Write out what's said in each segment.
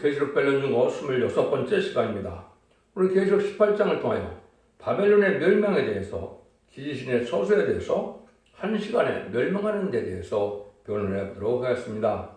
계시록 벨론 중고 26번째 시간입니다. 오늘 계시록 18장을 통하여 바벨론의 멸망에 대해서 기지신의 소수에 대해서 한 시간에 멸망하는 데 대해서 변론해 보도록 하겠습니다.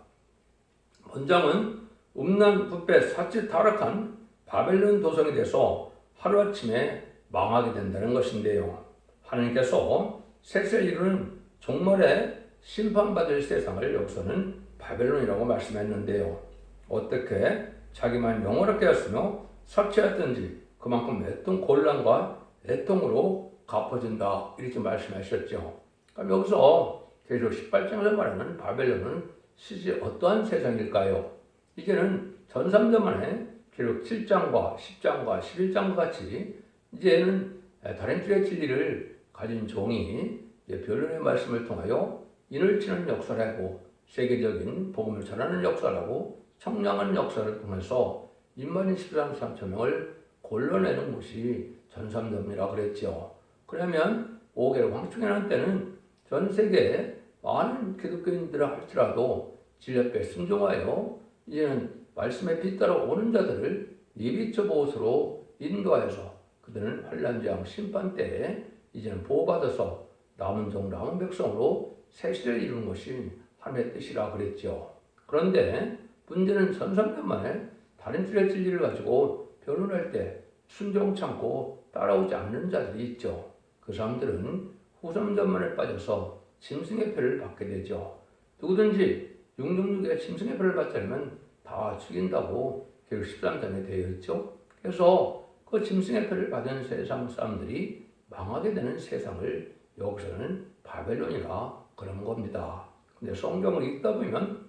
본장은 음란 부패 사치 타락한 바벨론 도성에 대해서 하루아침에 망하게 된다는 것인데요. 하나님께서 셋을 이루는 종말에 심판받을 세상을 여기서는 바벨론이라고 말씀했는데요. 어떻게 자기만 영원하게 하였으며 삭제했든지 그만큼 애통 곤란과 애통으로 갚아준다 이렇게 말씀하셨죠. 그럼 여기서 계속 18장에서 말하는 바벨론은 실제 어떠한 세상일까요? 이제는 전삼전만에 기록 7장과 10장과 11장과 같이 이제는 다른 줄의 진리를 가진 종이 변론의 말씀을 통하여 인을 치는 역사를 하고 세계적인 복음을 전하는 역사를 하고 청량한 역사를 통해서 2만 23, 3천 명을 골라내는 것이 전삼점이라 그랬죠. 그러면 5개월 황충이라는 때는 전 세계에 많은 기독교인들을 할지라도 진리앞에 순종하여 이제는 말씀에 뒤따라 오는 자들을 예비처 보호소로 인도하여서 그들은 환란장 심판 때에 이제는 보호받아서 남은 종 남은 백성으로 세시를 이루는 것이 하나님의 뜻이라 그랬죠. 그런데 문제는 전삼년 만에 다른 줄의 진리를 가지고 변론할 때 순종 참고 따라오지 않는 자들이 있죠. 그 사람들은 후삼전만에 빠져서 짐승의 표를 받게 되죠. 누구든지 666의 짐승의 표를 않으면 다 죽인다고 결국 13장에 되어 있죠. 그래서 그 짐승의 표를 받은 세상 사람들이 망하게 되는 세상을 여기서는 바벨론이라 그런 겁니다. 근데 성경을 읽다 보면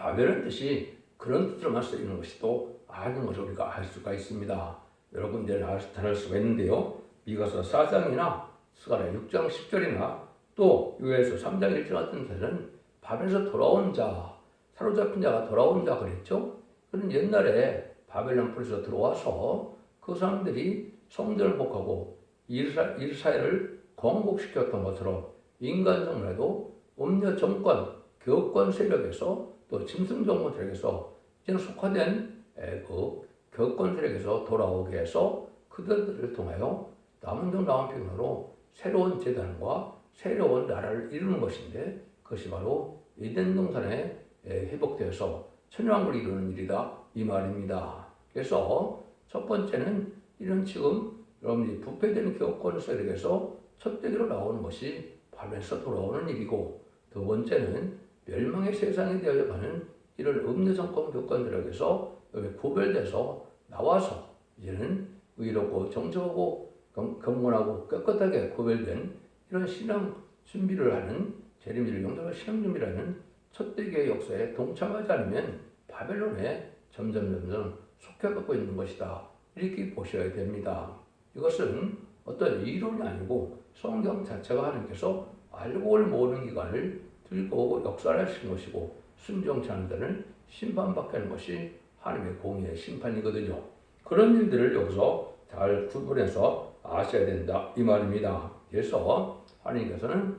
바벨론 뜻이 그런 뜻으로만 쓰이는 것이 또 아는 것을 우리가 알 수가 있습니다. 여러분들 알 수가 있는데요. 미가서 4장이나 스가랴 6장 10절이나 또 유에서 3장 1절 같은 데는 바벨에서 돌아온 자, 사로잡힌 자가 돌아온 자 그랬죠. 그런 옛날에 바벨론 불에서 들어와서 그 사람들이 성전을 복하고 이스라엘을 공복시켰던 것처럼 인간 정말에도 음녀 정권, 교권 세력에서 또 짐승 정권 세력에서 이제는 속화된 그 교권 세력에서 돌아오게 해서 그들을 통하여 남은 종 남은 평으로 새로운 재단과 새로운 나라를 이루는 것인데 그것이 바로 에덴 동산에 회복되어서 천연왕국을 이루는 일이다 이 말입니다. 그래서 첫 번째는 이런 지금 여러분이 부패되는 교권 세력에서 첫대기로 나오는 것이 바벨에서 돌아오는 일이고 두 번째는 멸망의 세상에 되어가는 이런 음료 정권 교권들에게서 구별돼서 나와서 이제는 의롭고 정직하고 경건하고 깨끗하게 구별된 이런 신앙 준비를 하는 재림지를 용도로 신앙 준비를 하는 첫대기의 역사에 동참하지 않으면 바벨론에 점점 점점 속해갖고 있는 것이다. 이렇게 보셔야 됩니다. 이것은 어떤 이론이 아니고 성경 자체가 하나님께서 알고를 모으는 기관을 들고 역사를 하신 것이고 순종치 않는 자는 심판받게 하는 것이 하나님의 공의의 심판이거든요. 그런 일들을 여기서 잘 구분해서 아셔야 된다 이 말입니다. 그래서 하나님께서는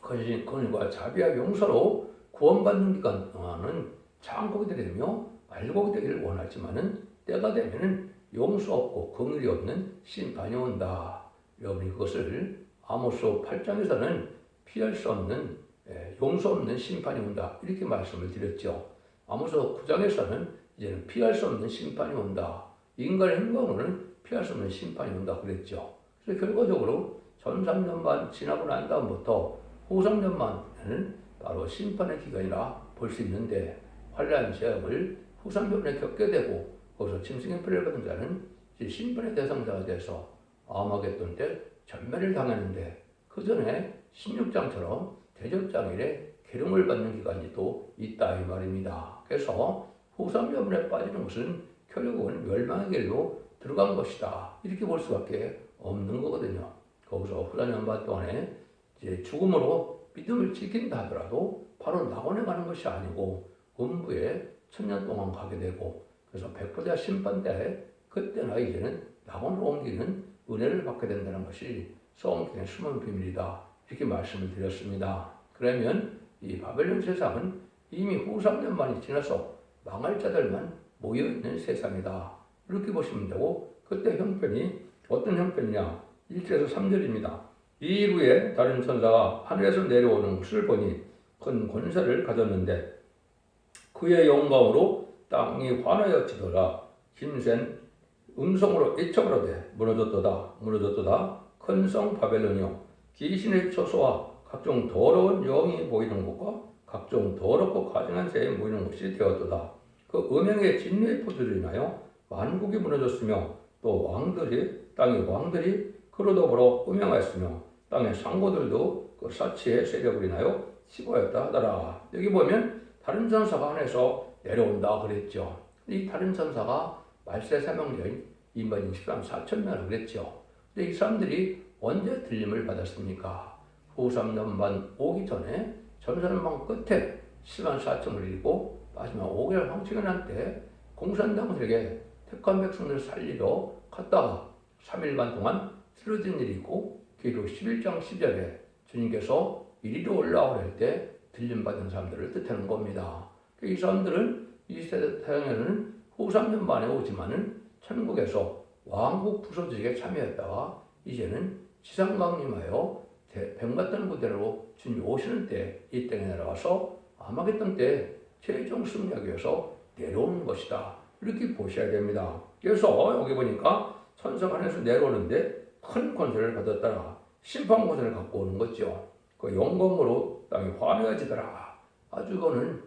거신 권위과 자비와 용서로 구원받는 기간 동안은 창고이 되며 알고 되기를 원하지만은 때가 되면은 용서 없고 긍휼이 없는 심판이 온다. 여러분이 그것을 아모스 8장에서는 피할 수 없는 예, 용서 없는 심판이 온다. 이렇게 말씀을 드렸죠. 아모스 9장에서는 이제는 피할 수 없는 심판이 온다. 인간의 행동으로는 피할 수 없는 심판이 온다 그랬죠. 그래서 결과적으로 전 3년만 지나고 난 다음부터 후 3년만에는 바로 심판의 기간이라 볼 수 있는데 환란 제약을 후 3년에 겪게 되고 거기서 짐승의 피를 받은 자는 심판의 대상자가 돼서 아마겟돈 때 전멸을 당했는데 그 전에 16장처럼 대접장일에 기름을 받는 기간이 또 있다 이 말입니다. 그래서 후삼 여분에 빠지는 것은 결국은 멸망의 길로 들어간 것이다. 이렇게 볼 수밖에 없는 거거든요. 거기서 후란 연반 동안에 이제 죽음으로 믿음을 지킨다 하더라도 바로 낙원에 가는 것이 아니고 음부에 천년 동안 가게 되고 그래서 백보자 심판 때 그때나 이제는 낙원으로 옮기는 은혜를 받게 된다는 것이 성경의 숨은 비밀이다. 이렇게 말씀을 드렸습니다. 그러면 이 바벨론 세상은 이미 후 3년 만이 지나서 망할 자들만 모여 있는 세상이다. 이렇게 보시면 되고 그때 형편이 어떤 형편이냐? 1절에서 3절입니다. 이 이후에 다른 천사가 하늘에서 내려오는 것을 보니 큰 권세를 가졌는데 그의 영광으로 땅이 환하여지더라. 힘센 음성으로 이처가로되 무너졌도다 무너졌도다 큰 성 바벨론이요 귀신의 처소와 각종 더러운 영이 보이는 곳과 각종 더럽고 가증한 새에 모이는 곳이 되었도다. 그 음행의 진리의 포도를 인하여 만국이 무너졌으며 또 왕들이 땅의 왕들이 그로 더불어 음행하였으며 땅의 상고들도 그 사치의 세력을 인하여 치고였다 하더라. 여기 보면 다른 천사가 안에서 내려온다 그랬죠. 이 다른 천사가 말세 사명자인 인반인 13 4천 명을 그랬죠. 근데 이 사람들이 언제 들림을 받았습니까? 후 3년 반 오기 전에 전사는방 끝에 10만 4천을 이루고 마지막 5개월 황치가 난때 공산당들에게 택한 백성들을 살리러 갔다가 3일간 동안 쓰러진 일이 있고 기록 11장 10절에 주님께서 이리로 올라오라 할때 들림받은 사람들을 뜻하는 겁니다. 이 사람들은 이 세상에는 후 3년 만에 오지만은 천국에서 왕국 부서지게 참여했다가 이제는 지상 강림하여 뱀 같은 부대로 주님 오시는 때 이 땅에 내려와서 아마겟돈 때 최종 승리하기 위해서 내려오는 것이다. 이렇게 보셔야 됩니다. 그래서 여기 보니까 천사가 하늘에서 내려오는데 큰 권세를 받았더라. 심판 권세를 갖고 오는 거죠. 그 영광으로 땅이 환해지더라. 아주 그거는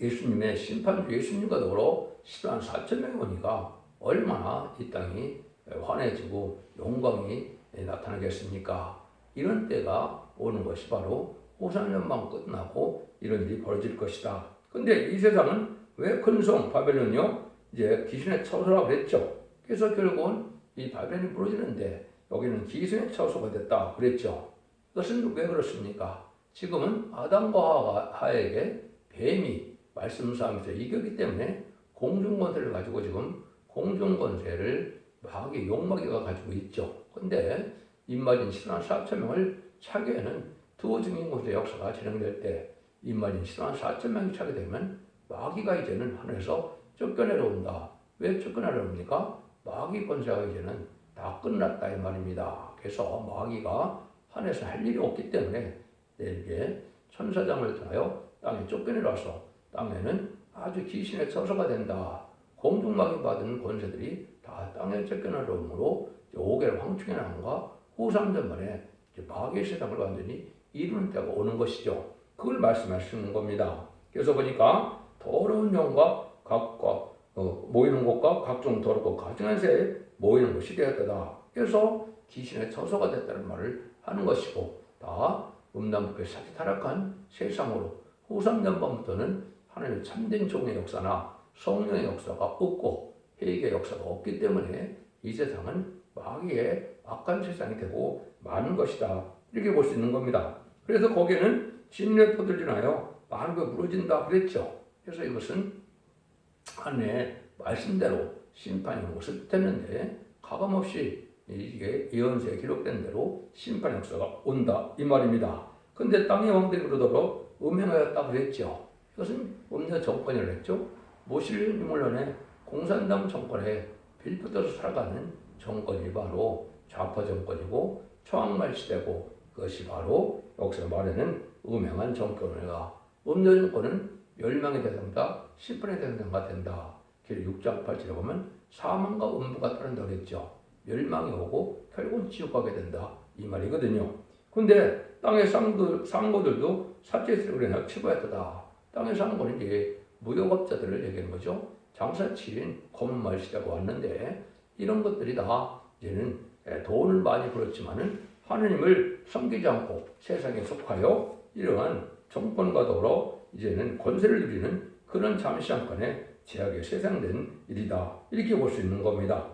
예수님의 심판주 예수님과 더불어 10만 4천 명이 오니까 얼마나 이 땅이 환해지고 영광이 나타나겠습니까? 이런 때가 오는 것이 바로 호산연방 끝나고 이런 일이 벌어질 것이다. 근데 이 세상은 왜 큰성 바벨론이요? 이제 귀신의 처소라고 그랬죠. 그래서 결국은 이 바벨론이 무너지는데 여기는 귀신의 처소가 됐다 그랬죠. 그것은 왜 그렇습니까? 지금은 아담과 하에게 뱀이 말씀사하면서 이겼기 때문에 공중권세를 가지고 지금 공중권세를 마귀 용마귀가 가지고 있죠. 근데 입맞은 신한 4천 명을 차기에는 두 증인곳의 역사가 진행될 때 입맞은 신한 4천 명이 차게 되면 마귀가 이제는 하늘에서 쫓겨내려 온다. 왜 쫓겨내려 옵니까? 마귀 권세가 이제는 다 끝났다 이 말입니다. 그래서 마귀가 하늘에서 할 일이 없기 때문에 이제 천사장을 통하여 땅에 쫓겨내려서 땅에는 아주 귀신의 처소가 된다. 공중마귀 받은 권세들이 다 땅에 쫓겨나려므로 5개월 황충의 남과 후3년 만에 마귀의 세상을 완전히 이루는 때가 오는 것이죠. 그걸 말씀하시는 겁니다. 그래서 보니까 더러운 영과 각과 어, 모이는 곳과 각종 더럽고 가증한 새에 모이는 것이 되었다. 그래서 귀신의 처소가 됐다는 말을 하는 것이고 다 음란부의 사기 타락한 세상으로 후 3년반부터는 하나님의 참된 종의 역사나 성령의 역사가 없고 회개의 역사가 없기 때문에 이 세상은 마귀의 악한 세상이 되고 많은 것이다. 이렇게 볼 수 있는 겁니다. 그래서 거기에는 진리의 포들이 나요. 많은 게 무너진다 그랬죠. 그래서 이것은 하나님의 말씀대로 심판이 뜻했는데 가감없이 이게 예언서에 기록된 대로 심판 역사가 온다 이 말입니다. 근데 땅의 왕들이 그러더러 음행하였다 그랬죠. 이것은 음녀 정권이라 했죠. 모실린 유물론의 공산당 정권에 빌붙어서 살아가는 정권이 바로 좌파 정권이고 초항말 시대고 그것이 바로 여기서 말하는 음행한 정권이다. 음녀 정권은 멸망의 대상자, 심판의 대상자가 된다. 길 6장 8절에 보면 사망과 음부가 따른다 그랬죠. 멸망이 오고 결국은 지옥 가게 된다. 이 말이거든요. 근데 땅의 상들, 상고들도 사체스를 그냥 치부했다. 땅의 상고는 이제 무역업자들을 얘기하는 거죠. 장사치인 검말 시대가 왔는데 이런 것들이 다 이제는 돈을 많이 벌었지만은 하느님을 섬기지 않고 세상에 속하여 이러한 정권과 더불어 이제는 권세를 누리는 그런 잠시한간의 제약에 세상된 일이다. 이렇게 볼 수 있는 겁니다.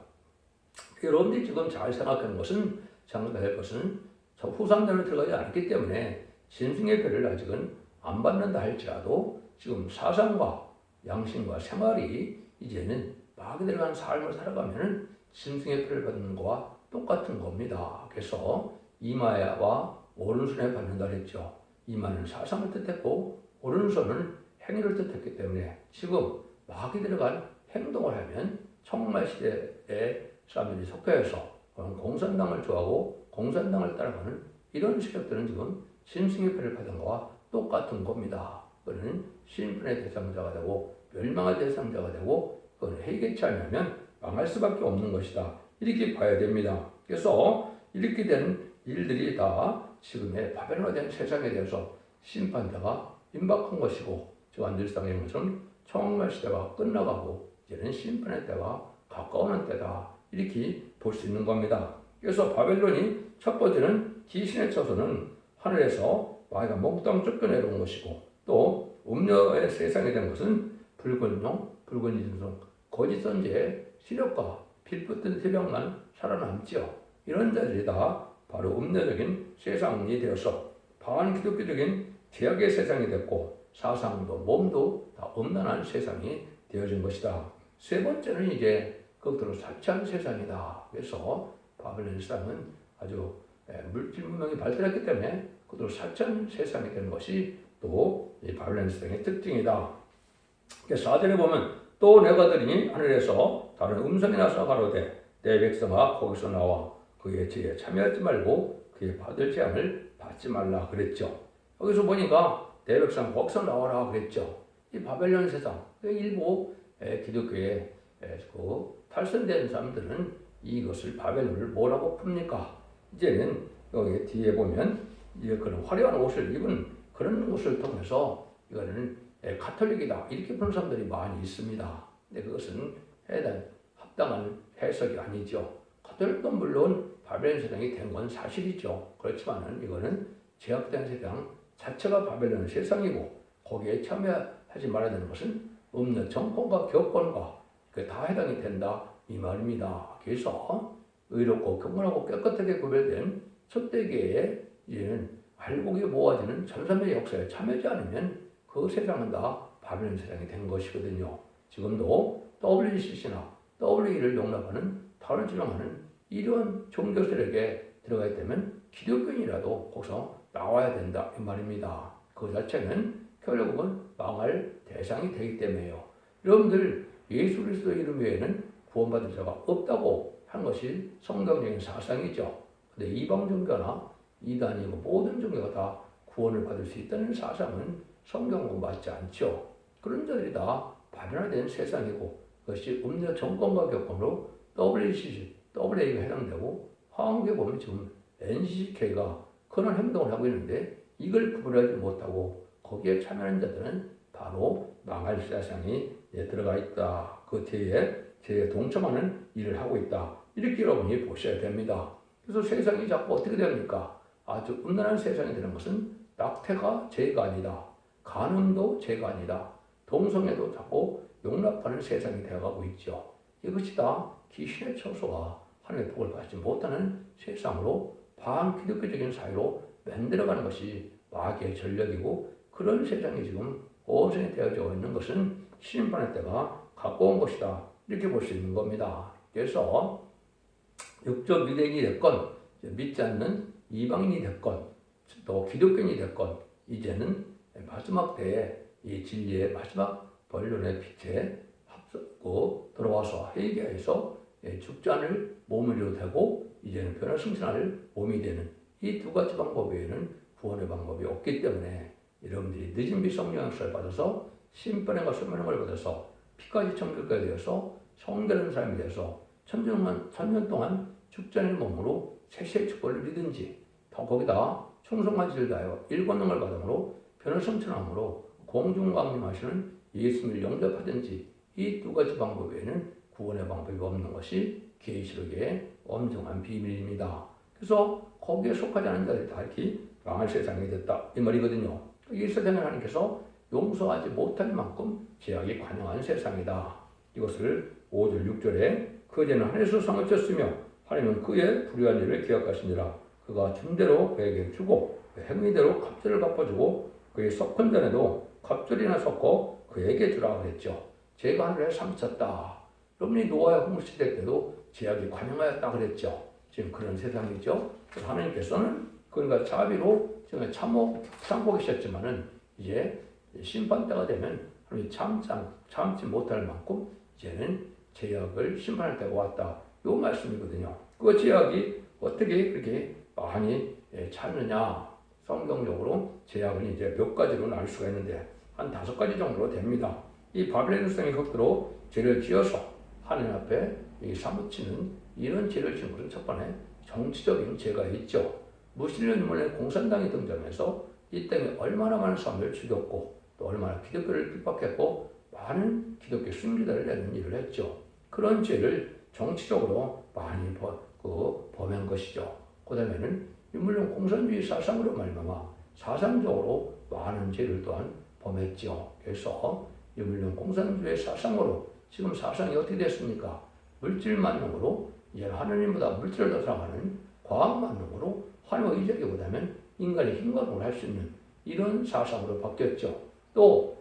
여러분들이 지금 잘 생각하는 것은 장담할 것은 저 후삼단을 들어가지 않았기 때문에 신승의 표를 아직은 안 받는다 할지라도 지금 사상과 양심과 생활이 이제는 마귀 들어간 삶을 살아가면은 신승의 표를 받는 것과 똑같은 겁니다. 그래서 이마와 오른손에 받는다 그랬죠. 이마는 사상을 뜻했고 오른손은 행위를 뜻했기 때문에 지금 막이 들어간 행동을 하면 청말 시대의 사람들이 속해서 공산당을 좋아하고 공산당을 따라가는 이런 세력들은 지금 짐승의 표를 받은 거와 똑같은 겁니다. 그는 신분의 대상자가 되고 멸망의 대상자가 되고 그건 해결치 않으면 망할 수밖에 없는 것이다. 이렇게 봐야 됩니다. 그래서 이렇게 된 일들이 다 지금의 바벨론화된 세상에 대해서 심판대가 임박한 것이고 저가 늘 상의 것은 청말 시대가 끝나가고 이제는 심판의 때가 가까우는 때다. 이렇게 볼 수 있는 겁니다. 그래서 바벨론이 첫 번째는 귀신의 처소는 하늘에서 마귀가 몽땅 쫓겨내려온 것이고 또 음녀의 세상에 된 것은 붉은 용, 붉은 이등성, 거짓 선지의 시력과 필붙은 새벽만 살아남지요. 이런 자들이 다 바로 음녀적인 세상이 되어서 방한 기독교적인 제약의 세상이 됐고 사상도 몸도 다 음란한 세상이 되어진 것이다. 세 번째는 이제 그것들을 사치한 세상이다. 그래서 바벨론 세상은 아주 예, 물질 문명이 발달했기 때문에 그들을 사치한 세상이 되는 것이 또이 바벨론 세상의 특징이다. 그래서 4절에 보면 또 내가 들으니 하늘에서 다른 음성이 나서 가로되 내 백성아 거기서 나와 그의 지에 참여하지 말고 그의 받을 재앙을 받지 말라 그랬죠. 여기서 보니까 내 백성 거기서 나와라 그랬죠. 이 바벨론 세상 그 일부 에, 기독교의 에, 그 탈선된 사람들은 이것을 바벨론을 뭐라고 풉니까? 이제는 여기 뒤에 보면 이제 그런 화려한 옷을 입은 그런 옷을 통해서 이거는 예, 가톨릭이다 이렇게 보는 사람들이 많이 있습니다. 근데 그것은 해당 합당한 해석이 아니죠. 가톨릭도 물론 바벨론 세상이 된 건 사실이죠. 그렇지만은 이거는 제약된 세상 자체가 바벨론 세상이고 거기에 참여하지 말아야 되는 것은 없는 정권과 교권과 그다 해당이 된다 이 말입니다. 그래서 의롭고 경건하고 깨끗하게 구별된 첫대계에 이제는 알곡이 모아지는 전삼의 역사에 참여하지 않으면 그 세상은 다 바벨론 세상이 된 것이거든요. 지금도 WCC나 WE를 용납하는 다른 주장하는 이런 종교 세력에 들어가 있다면 기독교인이라도 거기서 나와야 된다 이 말입니다. 그 자체는 결국은 망할 대상이 되기 때문에요. 여러분들 예수 그리스도 이름 외에는 구원받을 자가 없다고 한 것이 성경적인 사상이죠. 근데 이방 종교나 이단이고 모든 종교가 다 구원을 받을 수 있다는 사상은 성경과 맞지 않죠. 그런 자들이 다 발현화된 세상이고 그것이 음료 정권과 교권으로 WCC, WA가 해당되고 한국에 보면 지금 NCK가 그런 행동을 하고 있는데 이걸 구분하지 못하고 거기에 참여하는 자들은 바로 망할 세상이 들어가 있다. 그 뒤에 제 동참하는 일을 하고 있다. 이렇게 여러분이 보셔야 됩니다. 그래서 세상이 자꾸 어떻게 됩니까? 아주 음란한 세상이 되는 것은 낙태가 죄가 아니다. 간음도 아니다. 동성애도 자꾸 용납하는 세상이 되어가고 있죠. 이것이 다 귀신의 처소와 하나님의 복을 받지 못하는 세상으로 반기독교적인 사회로 만들어가는 것이 마귀의 전략이고 그런 세상이 지금 오선이 되어져 있는 것은 심판의 때가 가까운 것이다. 이렇게 볼 수 있는 겁니다. 그래서 육적 유대인이 됐건 믿지 않는 이방인이 됐건 또 기독교인이 됐건 이제는 마지막 때에 이 진리의 마지막 번론의 빛에 합고 들어와서 회개해서 죽자를 몸으로 되고 이제는 변화 승천할 몸이 되는 이 두 가지 방법 외에는 구원의 방법이 없기 때문에 여러분들이 늦은 비 성령을 받아서 심판과 소명을 받아서 피까지 청결가 되어서 성되는 사람이 되어서 천년, 천년 동안 죽자의 몸으로 세세의 축복을 누리든지 더 거기다 충성한 지를 다하여 일권능을 받음으로 변을 성천함으로 공중강림하시는 예수님을 영접하든지 이 두 가지 방법 외에는 구원의 방법이 없는 것이 계시록의 엄정한 비밀입니다. 그래서 거기에 속하지 않은 자들이 다 이렇게 망할 세상이 됐다 이 말이거든요. 이 세상을 하나님께서 용서하지 못할 만큼 제약이 관영한 세상이다. 이것을 5절 6절에 그제는 하늘에서 상을 쳤으며 하나님은 그의 불의한 일을 기억하시니라. 그가 준 대로 그에게 주고 그 행위대로 갑절을 갚아주고 그의 섞은 전에도 갑절이나 섞어 그에게 주라 그랬죠. 제가 하늘에 상쳤다. 여러분이 노아의 홍수 시대 때도 제약이 관영하였다 그랬죠. 지금 그런 세상이죠. 하나님께서는 그러니까 자비로 지금 참고 계셨지만은 이제 심판 때가 되면 하나님이 참지, 못할 만큼 이제는 제약을 심판할 때가 왔다. 요 말씀이거든요. 그 제약이 어떻게 그렇게 많이 예, 찾느냐? 성경적으로 제약은 이제 몇 가지로 나눌 수가 있는데 한 다섯 가지 정도로 됩니다. 이 성의 흙으로 죄를 지어서 하나님 앞에 이 사무치는 이런 죄를 지은 것은 첫 번째 정치적인 죄가 있죠. 인물의 공산당이 등장해서 이 땅에 얼마나 많은 사람을 죽였고 또 얼마나 기독교를 핍박했고 많은 기독교 순교자를 내는 일을 했죠. 그런 죄를 정치적으로 많이 버, 그, 범한 것이죠. 그 다음에는 물론 공산주의 사상으로 말미암아 사상적으로 많은 죄를 또한 범했죠. 그래서 물론 공산주의 사상으로 지금 사상이 어떻게 됐습니까? 물질 만능으로 이제 하나님보다 물질을 더 사랑하는 과학 만능으로 하나님의 의적이보다는 인간의 힘과동을 할 수 있는 이런 사상으로 바뀌었죠. 또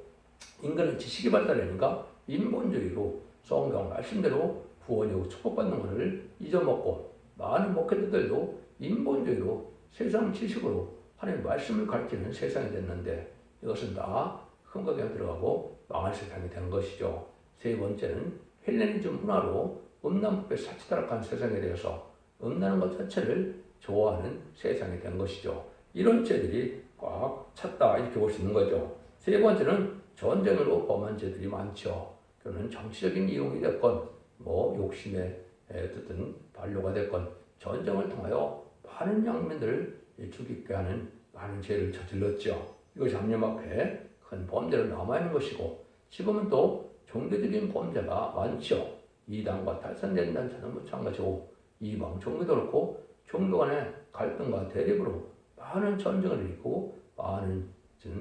인간의 지식이 발달하니까 인본주의로 성경 말씀대로 구원이고 축복받는 것을 잊어먹고 많은 목회자들도 인본주의로 세상 지식으로 하나님 말씀을 가르치는 세상이 됐는데 이것은 다 흥각에 들어가고 망할 세상이 된 것이죠. 세 번째는 헬레니즘 문화로 음란법에 사치타락한 세상에 대해서 음란한 것 자체를 좋아하는 세상이 된 것이죠. 이런 죄들이 꽉 찼다 이렇게 볼 수 있는 거죠. 세 번째는 전쟁으로 범한 죄들이 많죠. 그는 정치적인 이용이 됐건 뭐 욕심에 듣든 반로가 됐건 전쟁을 통하여 많은 양민들을 죽이게 하는 많은 죄를 저질렀죠. 이것이 하나님 앞에 큰 범죄로 남아있는 것이고 지금은 또 종교적인 범죄가 많죠. 이단과 탈선된 단체는 마찬가지고 이방 종교도 그렇고 종교 간의 갈등과 대립으로 많은 전쟁을 일으키고 많은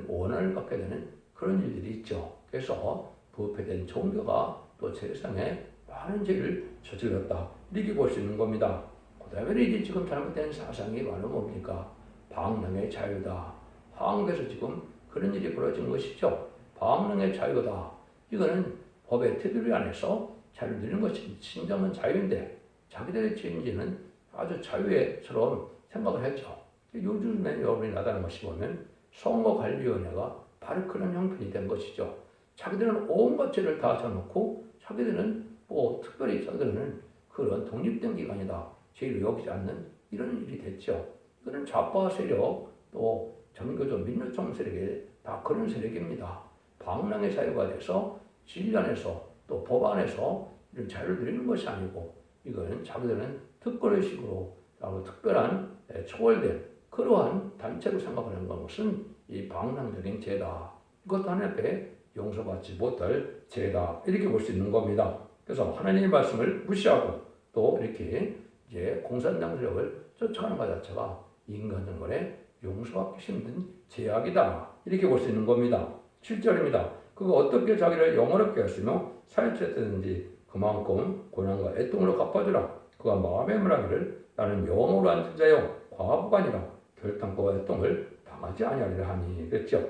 원한을 갖게 되는 그런 일들이 있죠. 그래서 부패된 종교가 또 세상에 많은 죄를 저질렀다. 이렇게 볼 수 있는 겁니다. 이제 지금 잘못된 사상이 바로 뭡니까? 방랑의 자유다. 한국에서 지금 그런 일이 벌어진 것이죠. 방랑의 자유다. 이거는 법의 테두리 안에서 자유를 누리는 것이 진정한 자유인데 자기들의 죄인지는 아주 자유에처럼 생각을 했죠. 요즘에 여러분이 나타나는 것이 보면 선거관리위원회가 바로 그런 형편이 된 것이죠. 자기들은 온갖 죄를 다 져놓고 자기들은 뭐 특별히 자기들은 그런 독립된 기관이다. 죄를 여기지 않는 이런 일이 됐죠. 이거는 좌파 세력 또 정교조 민주정 세력이 다 그런 세력입니다. 방랑의 자유가 돼서 진련에서 또 법안에서 이런 자유를 누리는 것이 아니고 이거는 자기들은 특권의식으로 특별한 초월된 그러한 단체로 생각하는 것은 이 방랑적인 죄다. 이것도 하나님께 용서받지 못할 죄다. 이렇게 볼 수 있는 겁니다. 그래서 하나님의 말씀을 무시하고 또 이렇게 이제 공산당 세력을 쫓아가는 것 자체가 인간 정권에 용서받기 힘든 죄악이다. 이렇게 볼 수 있는 겁니다. 7절입니다. 그가 어떻게 자기를 영원롭게 했으며 사유쳤든지 그만큼 고난과 애통으로 갚아주라. 그가 마음에 물하기를 나는 영으로 앉은 자요 과부가 아니라 결탄과 애통을 당하지 아니하리라 하니 그랬죠.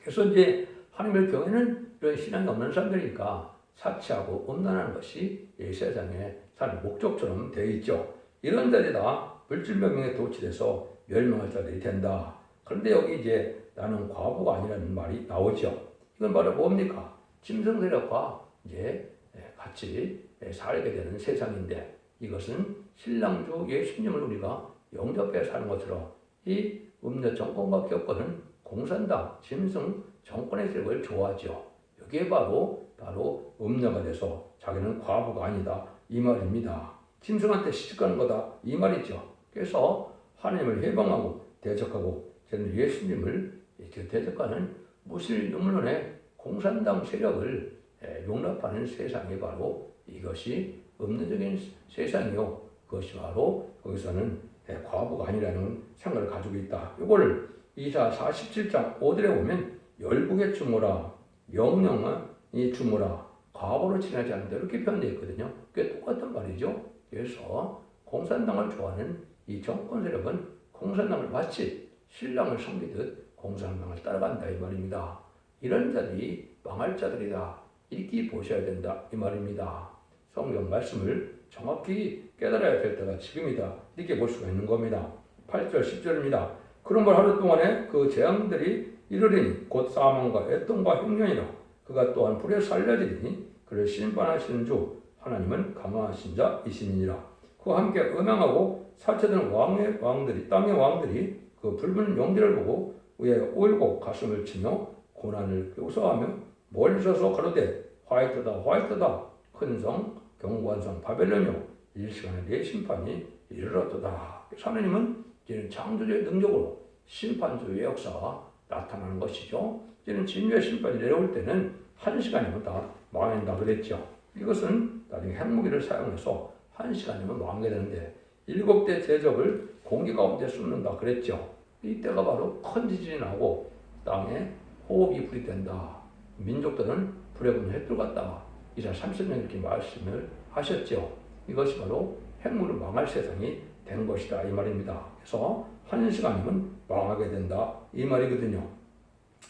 그래서 이제 하나님을 경외는 이런 신앙이 없는 사람들이니까 사치하고 음란하는 것이 이 세상에 사는 목적처럼 되어 있죠. 이런 자들이 다 물질명령에 도취돼서 멸망할 자들이 된다. 그런데 여기 이제 나는 과부가 아니라는 말이 나오죠. 이건 바로 뭡니까? 짐승 세력과 이제 같이 살게 되는 세상인데 이것은 신랑주 예수님을 우리가 영접해 사는 것으로 이 음녀 정권과 겪고는 공산당, 짐승 정권의 세력을 좋아하죠. 여기에 바로 바로 음녀가 돼서 자기는 과부가 아니다 이 말입니다. 짐승한테 시집가는 거다 이 말이죠. 그래서 하나님을 해방하고 대적하고 저는 예수님을 대적하는 무슬 음론의 공산당 세력을 용납하는 세상이 바로 이것이 음료적인 세상이요. 그것이 바로 거기서는 과부가 아니라는 생각을 가지고 있다. 이거를 이사 47장 5절에 보면 열국의 주모라 명령이 주모라 과거로 지나지 않는다 이렇게 표현되어 있거든요. 그게 똑같은 말이죠. 그래서 공산당을 좋아하는 이 정권 세력은 공산당을 마치 신랑을 섬기듯 공산당을 따라간다 이 말입니다. 이런 자들이 망할 자들이다 이렇게 보셔야 된다 이 말입니다. 성경 말씀을 정확히 깨달아야 될 때가 지금이다 이렇게 볼 수가 있는 겁니다. 8절 10절입니다. 그런 걸 하루 동안에 그 재앙들이 이르리니 곧 사망과 애통과 흉년이라 그가 또한 불에 살려지리니 그를 심판하시는 주 하나님은 강하신 자이시니라. 그와 함께 음행하고 사체된 왕의 왕들이 땅의 왕들이 그 붉은 용기를 보고 위에 울고 가슴을 치며 고난을 요소하며 멀리서서 가로되 화이트다 화이트다 큰 성 경고한 성 바벨론이요 이 시간에 내 심판이 이르렀도다. 하나님은 이제는 창조주의 능력으로 심판주의 역사가 나타나는 것이죠. 이제는 진주의 심판이 내려올 때는 한 시간이면 다 망한다 그랬죠 이것은 나중에 핵무기를 사용해서 한 시간이면 망하게 되는데 일곱 대 대접을 공기 가운데 쏟는다 그랬죠. 이때가 바로 큰 지진이 나고 땅에 호흡이 불이 된다. 민족들은 불에 붙는 햇불 같다. 이사 30년 이렇게 말씀을 하셨죠. 이것이 바로 핵물을 망할 세상이 된 것이다 이 말입니다. 그래서 한 시간이면 망하게 된다 이 말이거든요.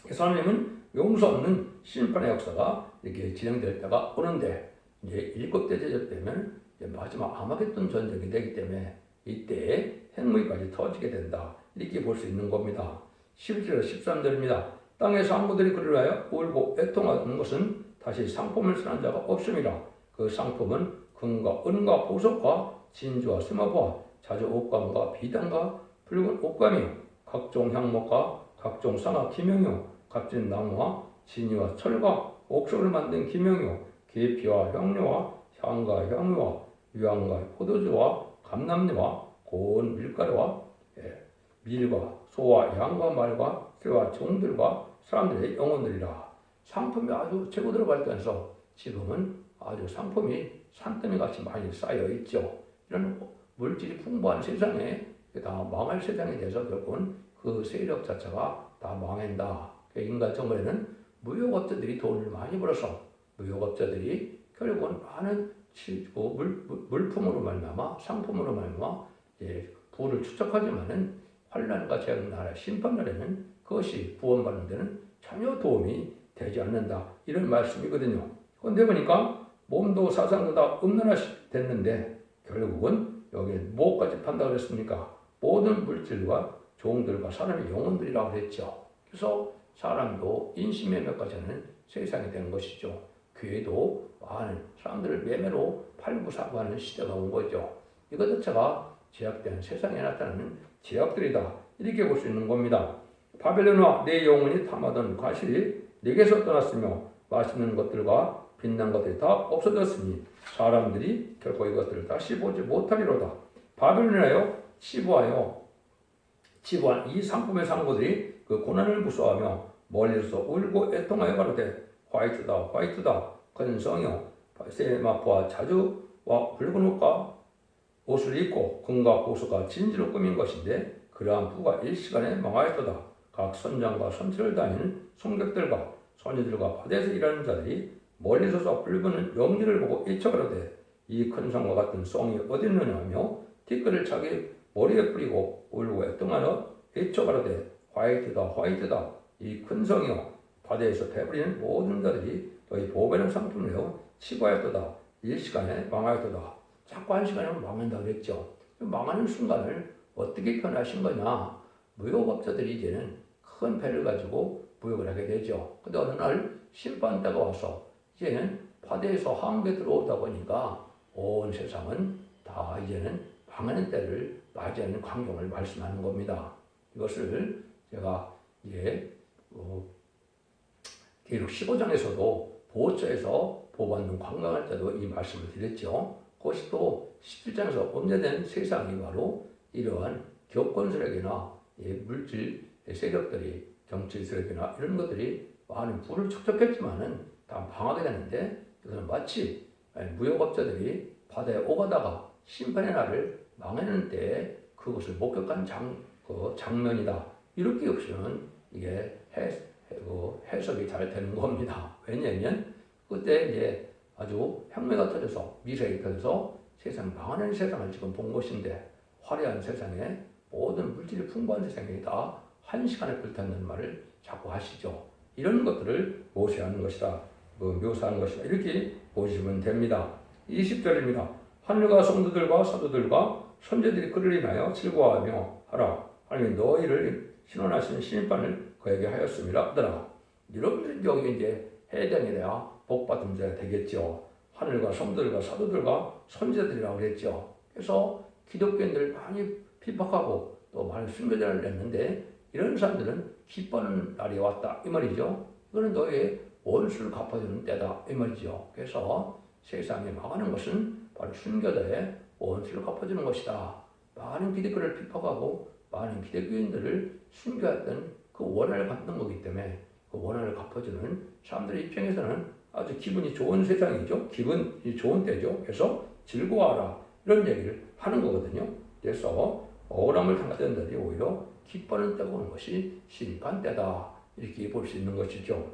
그래서 하나님은 용서 없는 심판의 역사가 이렇게 진행될 때가 오는데 이제 일곱 대 대접되면 이제 마지막 아마겟돈 전쟁이 되기 때문에 이때 핵무기까지 터지게 된다. 이렇게 볼 수 있는 겁니다. 11절 13절입니다. 땅에서 항구들이 그를 하여 울고 애통하는 것은 다시 상품을 쓰는 자가 없음이라. 그 상품은 금과 은과 보석과 진주와 스마보와 자주 옷감과 비단과 붉은 옷감이요 각종 향목과 각종 상아 기명이요 값진 나무와 진이와 철과 옥석을 만든 기명이요 계피와 향료와 향과 향유와 유황과 포도주와 감남류와 고운 밀가루와 예, 밀과 소와 양과 말과 새와 종들과 사람들의 영혼들이라 상품이 아주 최고대로 발전해서 지금은 아주 상품이 산더미 같이 많이 쌓여 있죠. 이런 물질이 풍부한 세상에 다 망할 세상에 대해서 결국은 그 세력 자체가 다 망한다. 그러니까 인간 정부에는 무역업자들이 돈을 많이 벌어서 무역업자들이 결국은 많은 그 물, 물품으로 말미암아 상품으로 말미암아 예, 부를 축적하지만은 환란과 재앙 나라 심판 날에는 그것이 구원받는 데는 전혀 도움이 되지 않는다 이런 말씀이거든요. 그런데 보니까 몸도 사상도 다 음란화시 됐는데 결국은 여기에 뭐까지 판다 그랬습니까? 모든 물질과 종들과 사람의 영혼들이라고 그랬죠. 그래서 사람도 인신매매까지 하는 세상이 된 것이죠. 교회도 많은 사람들을 매매로 팔고 사고 하는 시대가 온 거죠. 이것 자체가 제약된 세상에 나타나는 제약들이다. 이렇게 볼 수 있는 겁니다. 바벨론과 내 영혼이 탐하던 과실이 내게서 떠났으며 맛있는 것들과 빛난 것들이 다 없어졌으니 사람들이 결코 이것들을 다시 보지 못하리로다. 바벨론하여 치부하여 치부한 이 상품의 상고들이 그 고난을 무서워하며 멀리서 울고 애통하여 가로되 화이트다 화이트다 큰 성이요 세마포와 자주와 붉은 옷과 옷을 입고 금과 고수가 진지로 꾸민 것인데 그러한 부가 일시간에 망하였도다. 각 선장과 선체를 다니는 성객들과 소녀들과 바다에서 일하는 자들이 멀리 서서 붉은 영리를 보고 일척하로되 이 큰 성과 같은 성이 어디 있느냐? 하며 티끌을 자기 머리에 뿌리고 울고 애통하여 일척하로되 화이트다 화이트다. 이 큰 성이요. 바다에서 배부리는 모든 자들이 너희 보배는 상품이요 치과였도다. 일시간에 망하였도다. 자꾸 한 시간에 망한다 그랬죠. 망하는 순간을 어떻게 변하신 거냐? 무역업자들이 이제는 큰 배를 가지고 무역을 하게 되죠. 근데 어느 날 심판대가 와서 이제는 바다에서 한국에 들어오다 보니까 온 세상은 다 이제는 망하는 때를 맞이하는 광경을 말씀하는 겁니다. 이것을 제가 이제 어, 계속 15장에서도 보호처에서 보호받는 관광할 때도 이 말씀을 드렸죠. 그것이 또 17장에서 언제된 세상이 바로 이러한 교권 세력이나 물질 세력들이 정치 세력이나 이런 것들이 많은 부를 축적했지만은 다 망하게 되는데 이것은 마치 무역업자들이 바다에 오가다가 심판의 날을 망하는 때 그것을 목격한 장, 그 장면이다. 이렇게 역시는 이게 해, 그 해석이 잘 되는 겁니다. 왜냐하면 그때 이제 아주 혁명가 터져서 미세가 터져서 세상 망하는 세상을 지금 본 것인데 화려한 세상에 모든 물질이 풍부한 세상에 다 한 시간에 불탔는 말을 자꾸 하시죠. 이런 것들을 모시하는 것이다. 뭐 묘사하는 것이다. 이렇게 보시면 됩니다. 20절입니다. 하늘과 성도들과 사도들과 선제들이 그를 인하여 즐거워하며 하라. 하나님 너희를 신원하신 심판을 그에게 하였음이라 하더라. 여러분들이 여기 이제 해당이 돼야 복받은 자가 되겠죠. 하늘과 성들과 사도들과 선제들이라고 그랬죠. 그래서 기독교인들 많이 핍박하고 또 많은 순교자를 냈는데 이런 사람들은 기뻐하는 날이 왔다 이 말이죠. 이거는 너의 원수를 갚아주는 때다 이 말이죠. 그래서 세상에 망하는 것은 바로 순교자의 원수를 갚아주는 것이다. 많은 기독교를 핍박하고 많은 기독교인들을 순교했던 그 원한을 갚는 거기 때문에 그 원한을 갚아주는 사람들의 입장에서는 아주 기분이 좋은 세상이죠. 기분이 좋은 때죠. 그래서 즐거워하라 이런 얘기를 하는 거거든요. 그래서 억울함을 당하던 자들이 오히려 기뻐하는 때가 오는 것이 심판 때다 이렇게 볼 수 있는 것이죠.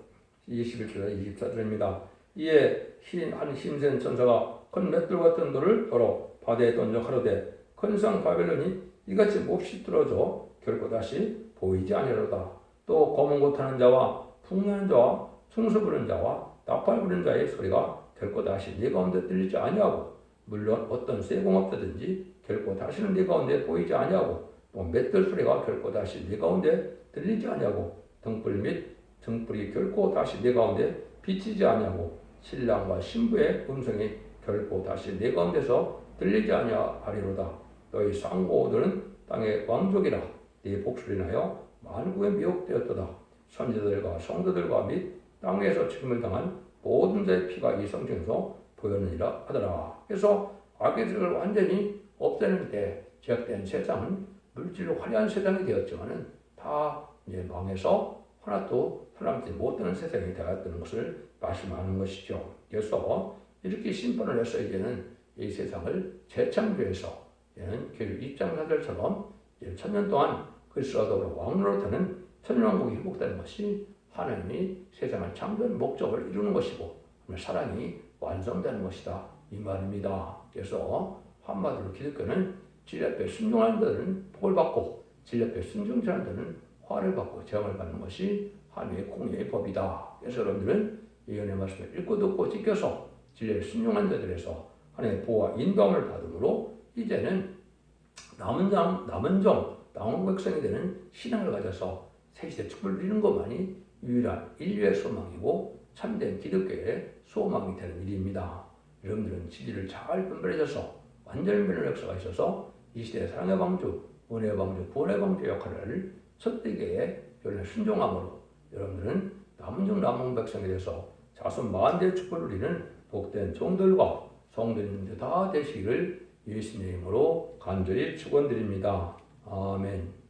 21절에 24절입니다. 이에 흰, 한 힘센 천사가 큰 맷돌 같은 돌을 걸어 바다에 던져 하루되 큰성 바벨론이 이같이 몹시 뚫어져 결코 다시 보이지 아니하로다. 또 검은 곳 하는 자와 풍요하는 자와 숭수 부는 자와 나팔 부는 자의 소리가 결코 다시 네 가운데 들리지 아니하고 물론 어떤 쇠공업자든지 결코 다시는 네 가운데 보이지 아니하고 또 맷돌 소리가 결코 다시 네 가운데 들리지 아니하고 등불 및 등불이 결코 다시 네 가운데 비치지 아니하고 신랑과 신부의 음성이 결코 다시 네 가운데서 들리지 아니하리로다. 너희 상고들은 땅의 왕족이라 네 복수를 인하여 만국에 미혹되었도다. 선지자들과 성도들과 및 땅에서 죽임을 당한 모든 자의 피가 이 성중에서 보였느니라 하더라. 그래서 악의들을 완전히 없애는 때 제약된 세상은 물질로 화려한 세상이 되었지만은 다 이제 망해서 하나도 사람들이 못 되는 세상이 되었다는 것을 말씀하는 것이죠. 그래서 이렇게 심판을 해서 이제는 이 세상을 재창조해서 얘는 교육 입장사들처럼 천년 동안 그리스도로 왕으로 되는 천년왕국이 회복되는 것이 하나님이 세상을 창조한 목적을 이루는 것이고 사랑이 완성되는 것이다 이 말입니다. 그래서 한마디로 기독교는 질 앞에 순종하는 자들은 복을 받고 질 앞에 순종치 않는 자들은 화를 받고 재앙을 받는 것이 하나님의 공의의 법이다. 그래서 여러분들은 이 연의 말씀을 읽고 듣고 지켜서 진리에 순종한 자들에서 하나님의 보호와 인도함을 받음으로 이제는 남은 장, 남은 정, 남은 백성이 되는 신앙을 가져서 새시대 축복을 누리는 것만이 유일한 인류의 소망이고 참된 기독교의 소망이 되는 일입니다. 여러분들은 진리를 잘 분별해줘서 완전히 변할 역사가 있어서 이 시대의 사랑의 방주, 은혜의 방주, 구원의 방주 역할을 첫대기에 열린 순종함으로 여러분들은 남은 중 남은 백성에 대해서 자손 만대의 축복을 누리는 복된 종들과 성도님들 다 되시기를 예수님의 이름으로 간절히 축원드립니다. 아멘.